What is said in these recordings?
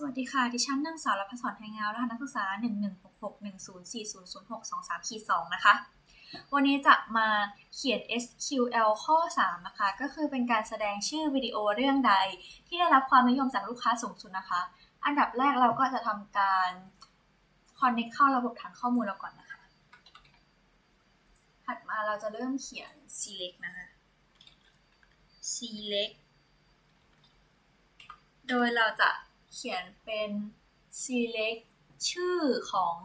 สวัสดีค่ะ ดิฉันนางสาวรพศรไทยงามรหัสนักศึกษา 1 1 6 6 1 0 4 0 0 6 2 3 2 นะคะ วันนี้จะมาเขียน SQL ข้อ 3 นะคะ ก็คือเป็นการแสดงชื่อวิดีโอเรื่องใด ที่ได้รับความนิยมจากลูกค้าสูงสุดนะคะ อันดับแรกเราก็จะทำการ connect เข้าระบบฐานข้อมูลเราก่อนนะคะ ถัดมาเราจะเริ่มเขียน select นะคะ select โดยเราจะ เขียนเป็น select ชื่อของ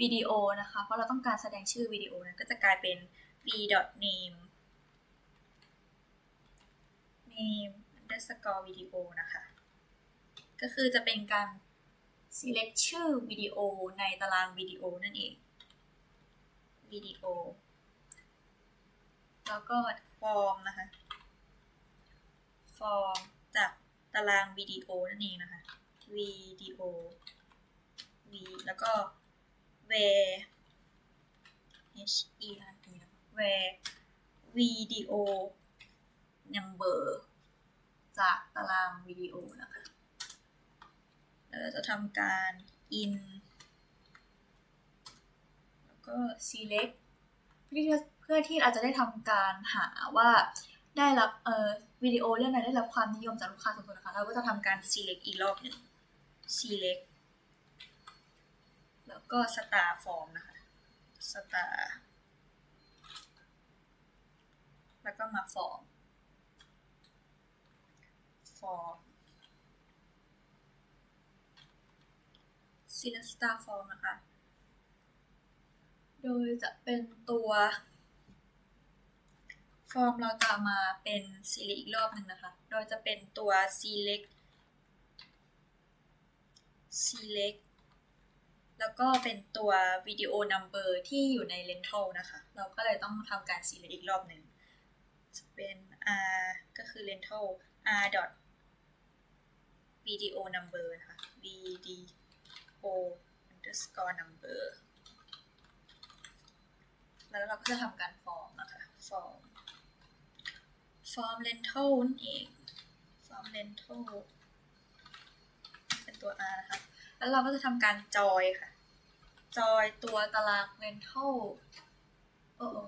วิดีโอนะคะ เพราะเราต้องการแสดงชื่อวิดีโอนั้นก็จะกลายเป็น v.name name underscore video นะคะ ก็คือจะเป็นการ select ชื่อวิดีโอในตารางวิดีโอนั่นเองวิดีโอ แล้วก็ form นะคะ form ากตารางวิดีโอนั่นเองนะคะวิดีโอ v แล้วก็ where h e r e where video number จากตารางวิดีโอนะคะแล้วเราจะทำการ in แล้วก็ select เพื่อที่เพื่อที่เราจะได้ทำการหาว่า ได้รับเอ่อวิดีโอเรื่องไหนได้รับความนิยมจากลูกค้าสูงสุดนะคะเราก็จะทำการ select อีกรอบหนึ่ง select แล้วก็ star form นะคะ star แล้วก็มา form form select star form นะคะ โดยจะเป็นตัว ฟอร์มเราจะมาเป็น select อีกรอบหนึ่งนะคะ โดยจะเป็นตัว select select แล้วก็เป็นตัว video number ที่อยู่ใน rental นะคะ เราก็เลยต้องทำการ select อีกรอบหนึ่งจะเป็น r ก็คือ rental r dot video number นะคะ video underscore number แล้วเราก็จะทำการฟอร์มนะคะ form form rental นั่นเอง form rental เป็นตัว r นะคะ แล้วเราก็จะทำการจอยค่ะ จอยตัวตาราง rental โอ้โอ้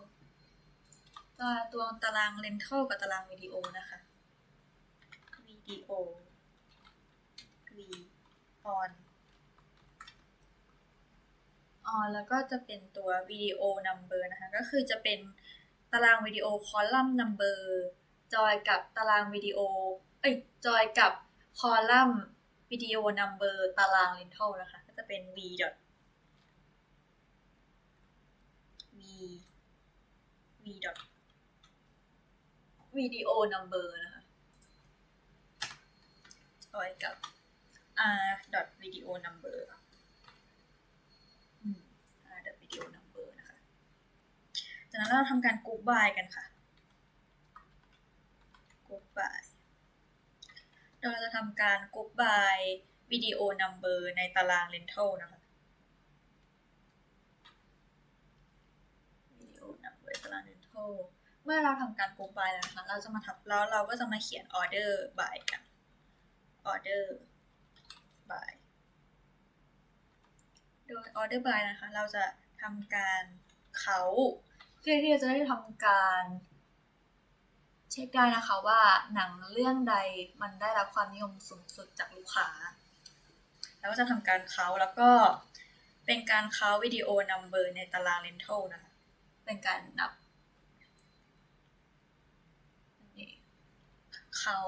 ตัวตัวตาราง rental กับตารางวิดีโอนะคะ วิดีโอ v on on แล้วก็จะเป็นตัววิดีโอ number นะคะ ก็คือจะเป็นตารางวิดีโอ column number จอยกับตารางวิดีโอ เอ้ย จอยกับคอลัมน์วิดีโอ number ตาราง rental นะคะ ก็จะเป็น v dot v v dot video number นะคะจอยกับ r dot video number อืม r dot video number นะคะ จากนั้นเราทำการ group by กันค่ะ group by โดยเราจะทำการ group by video number ในตาราง rental นะคะ video number ตาราง rental เมื่อเราทำการ group by แล้วนะคะ เราจะมาทับแล้วเราก็จะมาเขียน order by กัน order by โดย order by นะคะ เราจะทำการเขาเพื่อที่จะได้ทำการ เช็คได้นะคะว่าหนังเรื่องใดมันได้รับความนิยมสูงสุดจากลูกค้า แล้วก็จะทำการเขาแล้วก็เป็นการเขาวิดีโอ number ในตาราง rental นะคะ เป็นการนับนี่เขา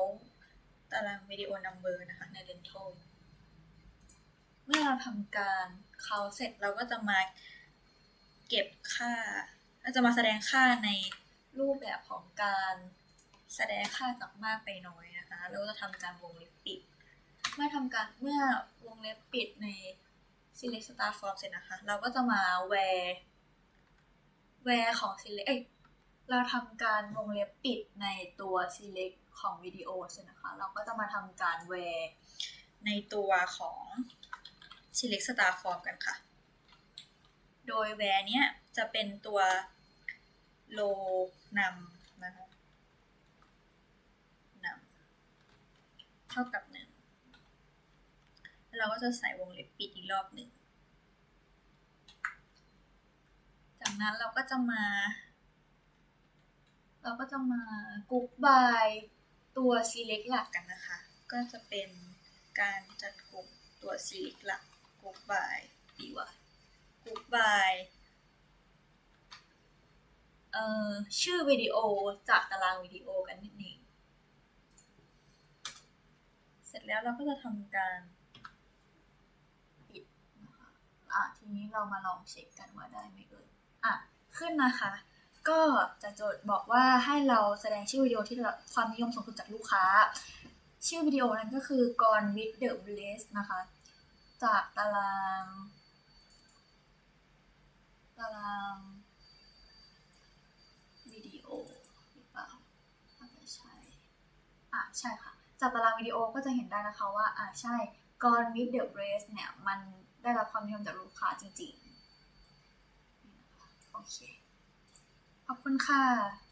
ตารางวิดีโอ number นะคะใน rental เมื่อเราทำการเขาเสร็จเราก็จะมาเก็บค่าเราจะมาแสดงค่าในรูปแบบของการ แสดงค่าจากมากไปน้อยนะคะแล้วก็จะทำการวงเล็บปิด เมื่อทำการเมื่อวงเล็บปิดใน select start form เสร็จนะคะ เราก็จะมา where where ของ select เอ้ยเราทำการวงเล็บปิดในตัว select ของวิดีโอเสร็จนะคะ เราก็จะมาทำการ where ในตัวของ select star form กันค่ะ โดย where เนี้ยจะเป็นตัว low นำนะคะนำเท่ากับหนึ่งแล้วเราก็จะใส่วงเล็บปิดอีกรอบหนึ่ง จากนั้นเราก็จะมา เราก็จะมากรุ๊ปบายตัว select หลักกันนะคะ ก็จะเป็นการจัดกลุ่มตัว select หลักกรุ๊ปบายดีว่ากรุ๊ปบายเอ่อชื่อวิดีโอจากตารางวิดีโอกันนิดนึงเส ร็จแล้วเราก็จะทำการปิดนะคะอะทีนี้เรามาลองเช็คกันว่าได้ไหมเอ่ยอะขึ้นนะคะ ก็จะโจทย์บอกว่าให้เราแสดงชื่อวิดีโอที่ความนิยมสูงสุดจากลูกค้า ชื่อวิดีโอนั้นก็คือ Gone with the Bliss นะคะ จากตารางตารางวิดีโอหรือเปล่าน่าจะใช่อะใช่ค่ะ จากตารางวิดีโอก็จะเห็นได้นะคะว่าอ่าใช่ Gone with the Bliss เนี่ย มันได้รับความนิยมจากลูกค้าจริงๆ โอเค ขอบคุณค่ะ